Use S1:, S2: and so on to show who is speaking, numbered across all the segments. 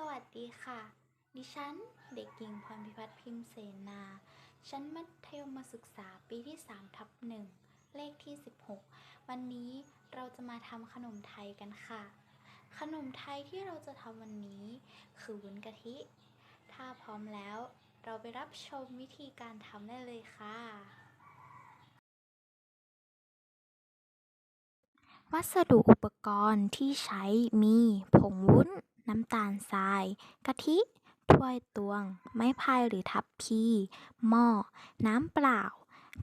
S1: สวัสดีค่ะ ดิฉัน เด็กหญิงพรพิพัฒน์พิมพ์เสนา ชั้นมัธยมศึกษาปีที่3ทับหนึ่งเลขที่ 16 วันนี้เราจะมาทำขนมไทยกันค่ะ ขนมไทยที่เราจะทำวันนี้ คือวุ้นกะทิ ถ้าพร้อมแล้ว เราไปรับชมวิธีการทำได้เลยค่ะ วัสดุอุปกรณ์ที่ใช้มีผงวุ้น น้ำตาลทราย กะทิ ถ้วยตวง ไม้พายหรือทัพพี หม้อ น้ำเปล่า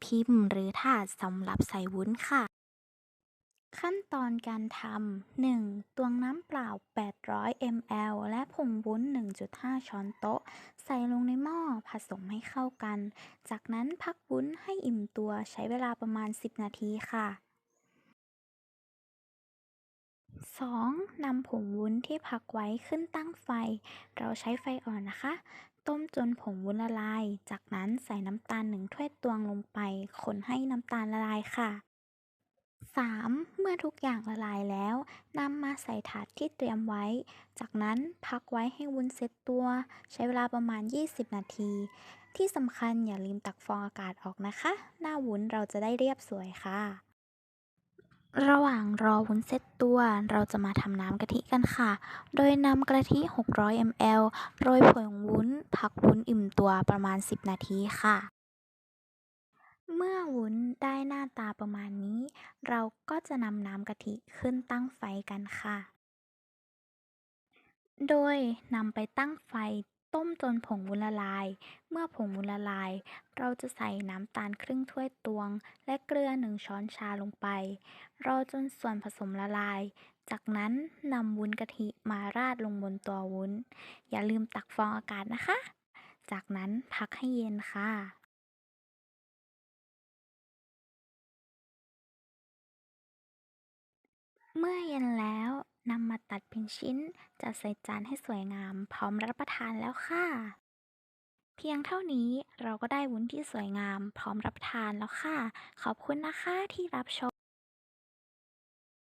S1: พิมพ์หรือถาดสำหรับใส่วุ้นค่ะ ขั้นตอนการทำ 1. ตวงน้ำเปล่า 800 ml และผงวุ้น 1.5 ช้อนโต๊ะ ใส่ลงในหม้อผสมให้เข้ากัน จากนั้นพักวุ้นให้อิ่มตัวใช้เวลาประมาณ 10 นาทีค่ะ 2. นำผงวุ้นที่พักไว้ขึ้นตั้งไฟ เราใช้ไฟอ่อนนะคะ ต้มจนผงวุ้นละลาย จากนั้นใส่น้ำตาลหนึ่งถ้วยตวงลงไป คนให้น้ำตาลละลายค่ะ 3. เมื่อทุกอย่างละลายแล้วนำมาใส่ถาดที่เตรียมไว้ จากนั้นพักไว้ให้วุ้นเซ็ตตัว ใช้เวลาประมาณ 20 นาที ที่สำคัญอย่าลืมตักฟองอากาศออกนะคะ หน้าวุ้นเราจะได้เรียบสวยค่ะ ระหว่างรอวุ้นเซ็ตตัว เราจะมาทำน้ำกะทิกันค่ะ โดยนำกะทิ 600 ml โรยผงวุ้น พักวุ้นอิ่มตัวประมาณ 10 นาทีค่ะ เมื่อวุ้นได้หน้าตาประมาณนี้ เราก็จะนำน้ำกะทิขึ้นตั้งไฟกันค่ะ โดยนำไปตั้งไฟ ต้มจนผงวุ้นละลาย เมื่อผงวุ้นละลาย เราจะใส่น้ำตาลครึ่งถ้วยตวง และเกลือหนึ่งช้อนชาลงไป รอจนส่วนผสมละลาย จากนั้นนำวุ้นกะทิมาราดลงบนตัววุ้น อย่าลืมตักฟองอากาศนะคะ จากนั้นพักให้เย็นค่ะเมื่อเย็นแล้ว ดเป็นชิ้น จัดใส่จานให้สวยงาม พร้อมรับประทานแล้วค่ะ เพียงเท่านี้เราก็ได้วุ้นที่สวยงาม พร้อมรับประทานแล้วค่ะ ขอบคุณนะคะที่รับชม